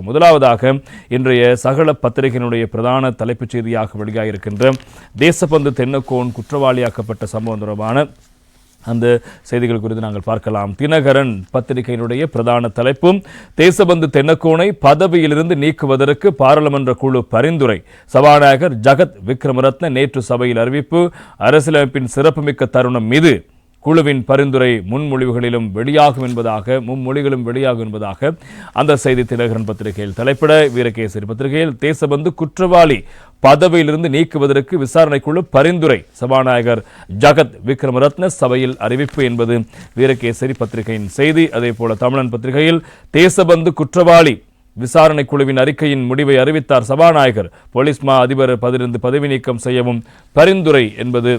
முதலாவதாக இன்றைய சகல பத்திரிகையினுடைய பிரதான தலைப்புச் செய்தியாக வெளியாகியிருக்கின்ற தேசபந்து தென்னக்கோன் குற்றவாளியாக்கப்பட்ட சம்பவம் தொடர்பான அந்த செய்திகள் குறித்து நாங்கள் பார்க்கலாம். தினகரன் பத்திரிகையினுடைய பிரதான தலைப்பும் தேசபந்து தென்னக்கோனை பதவியிலிருந்து நீக்குவதற்கு பாராளுமன்ற குழு பரிந்துரை. சபாநாயகர் ஜகத் விக்ரமரத்ன நேற்று சபையில் அறிவிப்பு அரசியலமைப்பின் சிறப்புமிக்க தருணம் மீது குழுவின் பரிந்துரை முன்மொழிவுகளிலும் வெளியாகும் என்பதாக மும்மொழிகளும் வெளியாகும் என்பதாக அந்த செய்தி திலகரன் பத்திரிகையில் தலைப்பிட வீரகேசரி பத்திரிகையில் தேசபந்து குற்றவாளி பதவியிலிருந்து நீக்குவதற்கு விசாரணைக்குழு பரிந்துரை. சபாநாயகர் ஜகத் விக்ரமரத்ன சபையில் அறிவிப்பு என்பது வீரகேசரி பத்திரிகையின் செய்தி. அதே போல தமிழன் பத்திரிகையில் தேசபந்து குற்றவாளி விசாரணை குழுவின் அறிக்கையின் முடிவை அறிவித்தார் சபாநாயகர். போலீஸ் மா அதிபர் பதிலிருந்து பதவி நீக்கம் செய்யவும் பரிந்துரை என்பது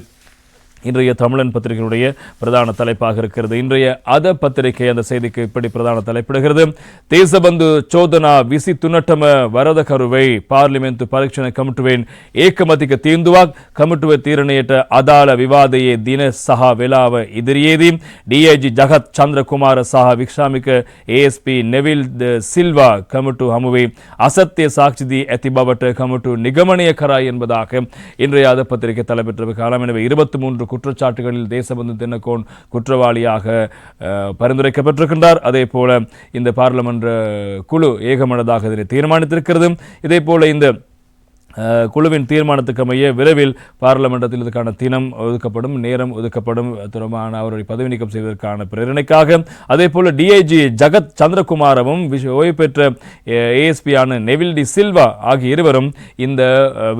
இன்றைய தமிழன் பத்திரிகையினுடைய பிரதான தலைப்பாக இருக்கிறது இன்றைய அத பத்திரிகை அந்த செய்திக்கு இப்படி பிரதான தலைப்பிடுகிறது தேசபந்து ಚೋದನಾ ವಿಸಿ ತುನಟಮ ವರದ ಕರುವೈ ಪಾರ್ಲಿಮೆಂಟ್ ಪರೀಕ್ಷಣೆ ಕಮಿಟುವೇನ್ ಏಕಮತಿಕ ತೀಂದುವಾಗ್ ಕಮಿಟುವೆ ತೀರಣೆಯಟ ಅದಾಳ ವಿವಾದಯೇ ದಿನ ಸಹ ವೆಲಾವ ಇದಿರಿಯೇದಿ ಡಿಐಜಿ ಜಗತ್ ಚಂದ್ರಕುಮಾರ ಸಹ ವಿಶ್ರಾಮಿಕ ಎಎಸ್ಪಿ ನೆವಿಲ್ ದ ಸಿಲ್ವಾ ಕಮಿಟು ಹಮುವೆ அசத்திய சாட்சிதி எத்திபாவட்ட கமிட்டு நிகமனியக்கரா என்பதாக இன்றைய அத பத்திரிகை தலைப்பெற்ற காலம் எனவே இருபத்தி மூன்று குற்றச்சாட்டுகளில் தேசபந்து தினக்கோன் குற்றவாளியாக பரிந்துரைக்கப்பட்டிருக்கின்றார். அதே போல இந்த பாராளுமன்ற குழு ஏகமனதாக இதனை தீர்மானித்திருக்கிறது இதே போல இந்த குழுவின் தீர்மானத்துக்கு அமைய விரைவில் பாராளுமன்றத்தில் இதுக்கான தினம் ஒதுக்கப்படும் நேரம் ஒதுக்கப்படும். தொடர்பான அவருடைய பதவி நீக்கம் செய்வதற்கான பிரேரணைக்காக. அதே போல டிஐஜி ஜகத் சந்திரகுமாரவும் ஓய்வு பெற்ற ஏஎஸ்பியான நெவில் டி சில்வா ஆகிய இருவரும் இந்த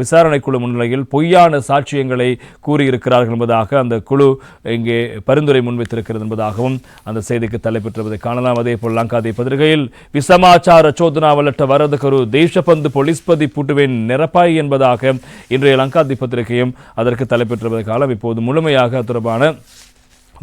விசாரணை குழு முன்னிலையில் பொய்யான சாட்சியங்களை கூறியிருக்கிறார்கள் என்பதாக அந்த குழு இங்கே பரிந்துரை முன்வைத்திருக்கிறது என்பதாகவும் அந்த செய்திக்கு தலைப்பெற்றுவதை காணலாம். அதே போல் லங்காதி பத்திரிகையில் விசமாச்சார சோதனாவலட்ட வரதகரு தேசபந்து பொலிஸ்பதி புட்டுவேன் நிரப்பாய் என்பதாக இன்றைய லங்காதி பத்திரிகையும் அதற்கு தலைப்பெற்றுவதை காலம் இப்போது முழுமையாக தொடர்பான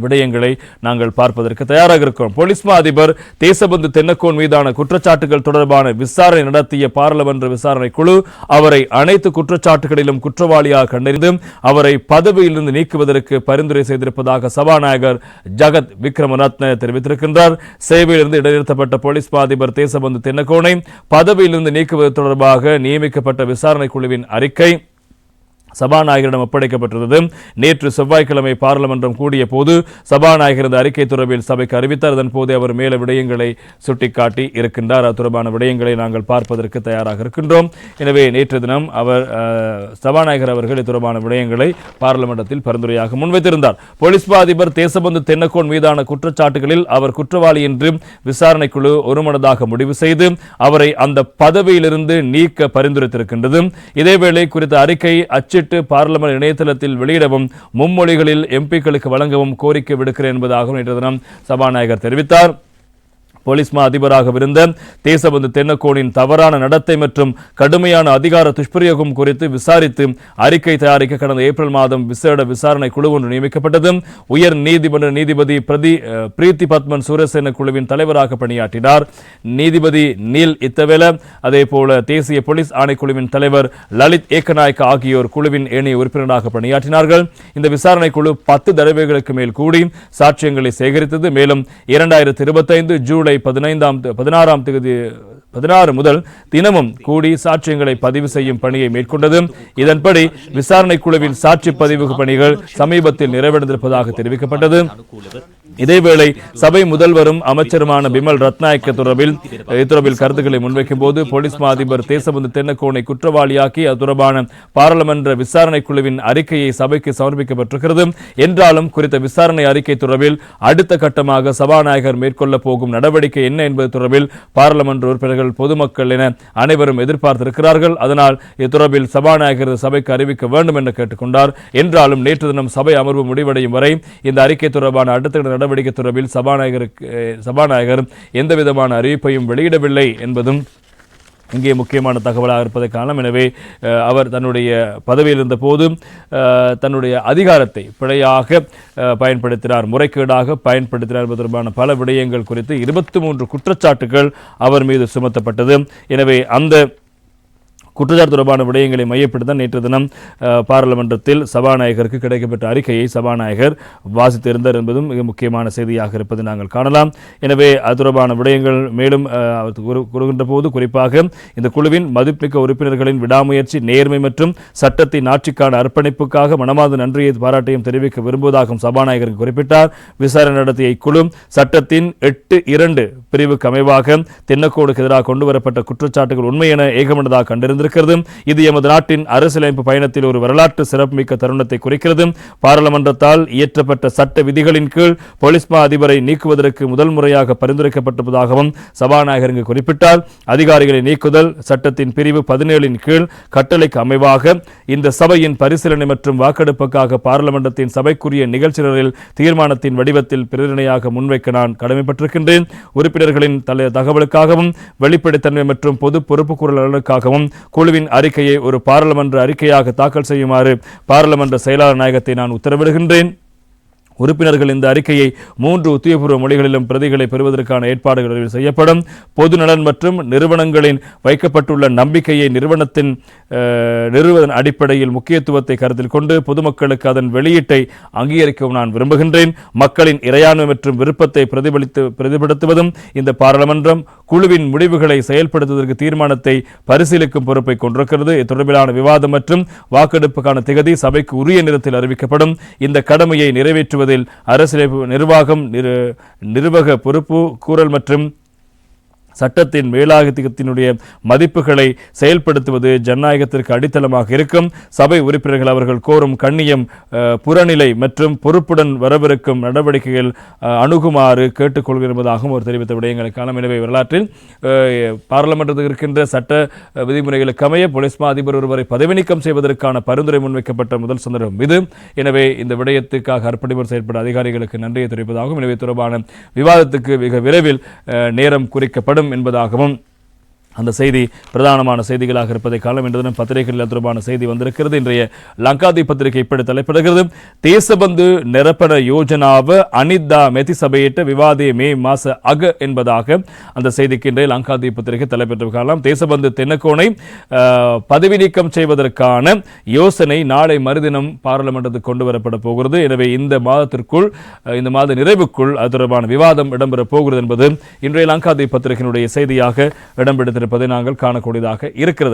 விடயங்களை நாங்கள் பார்ப்பதற்கு தயாராக இருக்கிறோம் போலீஸ் மா அதிபர் தேசபந்து தென்னக்கோன் மீதான குற்றச்சாட்டுகள் தொடர்பான விசாரணை நடத்திய பாராளுமன்ற விசாரணை குழு அவரை அனைத்து குற்றச்சாட்டுகளிலும் குற்றவாளியாக கண்டறிந்து அவரை பதவியிலிருந்து நீக்குவதற்கு பரிந்துரை செய்திருப்பதாக சபாநாயகர் ஜகத் விக்ரமரத்ன தெரிவித்திருக்கின்றார். சேவையிலிருந்து இடைநிறுத்தப்பட்ட போலீஸ் மா அதிபர் தேசபந்து தென்னக்கோனை பதவியிலிருந்து நீக்குவது தொடர்பாக நியமிக்கப்பட்ட விசாரணை குழுவின் அறிக்கை சபாநாயகரிடம் ஒப்படைக்கப்பட்டிருந்தது. நேற்று செவ்வாய்க்கிழமை பாராளுமன்றம் கூடிய போது சபாநாயகர் இந்த அறிக்கை தொடர்பில் சபைக்கு அறிவித்தார். அதன் போது அவர் மேல விடயங்களை சுட்டிக்காட்டி இருக்கின்றார். அது தொடர்பான விடயங்களை நாங்கள் பார்ப்பதற்கு தயாராக இருக்கின்றோம். எனவே நேற்று தினம் அவர் சபாநாயகர் அவர்கள் இது தொடர்பான விடயங்களை பாராளுமன்றத்தில் பரிந்துரையாக முன்வைத்திருந்தார். போலீஸ் அதிபர் தேசபந்து தென்னக்கோன் மீதான குற்றச்சாட்டுகளில் அவர் குற்றவாளி என்று விசாரணைக்குழு ஒருமனதாக முடிவு செய்து அவரை அந்த பதவியிலிருந்து நீக்க பரிந்துரைத்திருக்கின்றது. இதேவேளை குறித்த அறிக்கை அச்சு அச்சிட்டு பார்லமெண்ட் இணையதளத்தில் வெளியிடவும் மும்மொழிகளில் எம்பிக்களுக்கு வழங்கவும் கோரிக்கை விடுக்கிறேன் என்பதாகவும் நேற்று தினம் சபாநாயகர் தெரிவித்தார். போலீஸ் மா தேசபந்து தென்னக்கோனின் தவறான நடத்தை மற்றும் கடுமையான அதிகார துஷ்பிரயோகம் குறித்து விசாரித்து அறிக்கை தயாரிக்க கடந்த ஏப்ரல் மாதம் விசேட விசாரணை குழு ஒன்று நியமிக்கப்பட்டது. உயர் நீதிமன்ற நீதிபதி பிரதி பிரீத்தி பத்மன் சூரசேன குழுவின் தலைவராக பணியாற்றினார். நீதிபதி நீல் இத்தவேல அதே போல தேசிய போலீஸ் ஆணைக்குழுவின் தலைவர் லலித் ஏக்கநாயக்க ஆகியோர் குழுவின் ஏனைய உறுப்பினராக பணியாற்றினார்கள். இந்த விசாரணை குழு பத்து தடவைகளுக்கு மேல் கூடி சாட்சியங்களை சேகரித்தது. மேலும் இரண்டாயிரத்தி இருபத்தைந்து ஜூலை பதினைந்தாம் பதினாறாம் தேதி பதினாறு முதல் தினமும் கூடி சாட்சியங்களை பதிவு செய்யும் பணியை மேற்கொண்டது. இதன்படி விசாரணை குழுவின் சாட்சி பதிவு பணிகள் சமீபத்தில் நிறைவடைந்திருப்பதாக தெரிவிக்கப்பட்டது. இதேவேளை சபை முதல்வரும் அமைச்சருமான பிமல் ரத்நாயக்க தொடர்பில் தொடர்பில் கருத்துக்களை முன்வைக்கும் போது போலீஸ் மா அதிபர் தேசபந்து தென்னக்கோனை குற்றவாளியாக்கி அது தொடர்பான பாராளுமன்ற விசாரணை குழுவின் அறிக்கையை சபைக்கு சமர்ப்பிக்கப்பட்டிருக்கிறது. என்றாலும் குறித்த விசாரணை அறிக்கை தொடர்பில் அடுத்த கட்டமாக சபாநாயகர் மேற்கொள்ள போகும் நடவடிக்கை என்ன என்பது தொடர்பில் பாராளுமன்ற உறுப்பினர்கள் பொதுமக்கள் என அனைவரும் எதிர்பார்த்திருக்கிறார்கள். அதனால் இது தொடர்பில் சபாநாயகர் சபைக்கு அறிவிக்க வேண்டும் என்று கேட்டுக்கொண்டார். என்றாலும் நேற்று தினம் சபை அமர்வு முடிவடையும் வரை இந்த அறிக்கை தொடர்பான அடுத்த கட்ட நடவடிக்கை தொடர்பில் சபாநாயகருக்கு சபாநாயகர் எந்த விதமான அறிவிப்பையும் வெளியிடவில்லை என்பதும் இங்கே முக்கியமான தகவலாக இருப்பதை காரணம் எனவே அவர் தன்னுடைய பதவியில் இருந்தபோது தன்னுடைய அதிகாரத்தை பிழையாக பயன்படுத்தினார் முறைகேடாக பயன்படுத்தினார் என்பது தொடர்பான பல விடயங்கள் குறித்து இருபத்தி மூன்று குற்றச்சாட்டுகள் அவர் மீது சுமத்தப்பட்டது. எனவே அந்த குற்றச்சாட்டு தொடர்பான விடயங்களை மையப்படுத்த நேற்று தினம் பாராளுமன்றத்தில் சபாநாயகருக்கு கிடைக்கப்பட்ட அறிக்கையை சபாநாயகர் வாசித்திருந்தார் என்பதும் மிக முக்கியமான செய்தியாக இருப்பதை நாங்கள் காணலாம். எனவே அது தொடர்பான விடயங்கள் மேலும் கூறுகின்ற போது குறிப்பாக இந்த குழுவின் மதிப்பிக்க உறுப்பினர்களின் விடாமுயற்சி நேர்மை மற்றும் சட்டத்தின் ஆட்சிக்கான அர்ப்பணிப்புக்காக மனமாத நன்றியை பாராட்டையும் தெரிவிக்க விரும்புவதாகவும் சபாநாயகர் குறிப்பிட்டார். விசாரணை நடத்திய இக்குழு சட்டத்தின் எட்டு இரண்டு பிரிவுக்கு அமைவாக தென்னக்கோடுக்கு எதிராக கொண்டுவரப்பட்ட குற்றச்சாட்டுகள் உண்மை என ஏகமனதாக கண்டிருந்திருக்கிறது இது எமது நாட்டின் அரசியலமைப்பு பயணத்தில் ஒரு வரலாற்று சிறப்புமிக்க தருணத்தை குறிக்கிறது பாராளுமன்றத்தால் இயற்றப்பட்ட சட்ட விதிகளின் கீழ் போலீஸ் அதிபரை நீக்குவதற்கு முதல் முறையாக பரிந்துரைக்கப்பட்டிருப்பதாகவும் சபாநாயகர் இங்கு குறிப்பிட்டார். அதிகாரிகளை நீக்குதல் சட்டத்தின் பிரிவு பதினேழின் கீழ் கட்டளைக்கு அமைவாக இந்த சபையின் பரிசீலனை மற்றும் வாக்கெடுப்புக்காக பாராளுமன்றத்தின் சபைக்குரிய நிகழ்ச்சிகளில் தீர்மானத்தின் வடிவத்தில் பிரேரணையாக முன்வைக்க நான் கடமைப்பட்டிருக்கின்றேன். உறுப்பினர்களின் தல தகவலுக்காகவும் வெளிப்படைத்தன்மை மற்றும் பொது பொறுப்புக்கூறல்களுக்காகவும் குழுவின் அறிக்கையை ஒரு பாராளுமன்ற அறிக்கையாக தாக்கல் செய்யுமாறு பாராளுமன்ற செயலாளர் நாயகத்தை நான் உத்தரவிடுகின்றேன். உறுப்பினர்கள் இந்த அறிக்கையை மூன்று உத்தியபூர்வ மொழிகளிலும் பிரதிகளை பெறுவதற்கான ஏற்பாடுகள் செய்யப்படும். பொது நலன் மற்றும் நிறுவனங்களின் வைக்கப்பட்டுள்ள நம்பிக்கையை நிறுவனத்தின் நிறுவன அடிப்படையில் முக்கியத்துவத்தை கருத்தில் கொண்டு பொதுமக்களுக்கு அதன் வெளியீட்டை அங்கீகரிக்கவும் நான் விரும்புகின்றேன். மக்களின் இறையாண்மை மற்றும் விருப்பத்தை பிரதிபலித்து பிரதிபடுத்துவதும் இந்த பாராளுமன்றம் குழுவின் முடிவுகளை செயல்படுத்துவதற்கு தீர்மானத்தை பரிசீலிக்கும் பொறுப்பை கொண்டிருக்கிறது. தொடர்பிலான விவாதம் மற்றும் வாக்கெடுப்புக்கான திகதி சபைக்கு உரிய நேரத்தில் அறிவிக்கப்படும். இந்த கடமையை நிறைவேற்றுவதில் அரசியல் நிர்வாகம் நிர்வாக பொறுப்பு கூறல் மற்றும் சட்டத்தின் மேலாதிக்கத்தினுடைய மதிப்புகளை செயல்படுத்துவது ஜனநாயகத்திற்கு அடித்தளமாக இருக்கும். சபை உறுப்பினர்கள் அவர்கள் கோரும் கண்ணியம் புறநிலை மற்றும் பொறுப்புடன் வரவிருக்கும் நடவடிக்கைகள் அணுகுமாறு அணுகுமாறு கேட்டுக்கொள்கிறதாகவும் ஒரு தெரிவித்த விடயங்களுக்கான எனவே வரலாற்றில் பாராளுமன்றத்தில் இருக்கின்ற சட்ட விதிமுறைகளுக்கு அமைய போலீஸ் மா அதிபர் ஒருவரை பதவி நீக்கம் செய்வதற்கான பரிந்துரை முன்வைக்கப்பட்ட முதல் சந்தர்ப்பம் இது. எனவே இந்த விடயத்துக்காக அர்ப்பணிப்பு செயல்பட அதிகாரிகளுக்கு நன்றியை தெரிவிப்பதாகவும் எனவே தொடர்பான விவாதத்துக்கு மிக விரைவில் நேரம் குறிக்கப்படும். என்பதாகவும் அந்த செய்தி பிரதானமான செய்திகளாக இருப்பதை காலம் என்றதும் பத்திரிகைகளில் தொடர்பான செய்தி வந்திருக்கிறது. இன்றைய லங்காதி பத்திரிகை இப்படி தலைப்பிடுகிறது. தேசபந்து நிரப்பண யோஜனாவ அனிதா மெதி சபையிட்ட விவாதே மே மாச அக என்பதாக அந்த செய்திக்கு இன்றைய லங்காதி பத்திரிகை தலைப்பெற்று காலம் தேசபந்து தென்னக்கோனை பதவி நீக்கம் செய்வதற்கான யோசனை நாளை மறுதினம் பாராளுமன்றத்துக்கு கொண்டு வரப்பட போகிறது. எனவே இந்த மாதத்திற்குள் இந்த மாத நிறைவுக்குள் அது தொடர்பான விவாதம் இடம்பெற போகிறது என்பது இன்றைய லங்காதி பத்திரிகையினுடைய செய்தியாக இருப்பதை நாங்கள் காணக்கூடியதாக இருக்கிறது.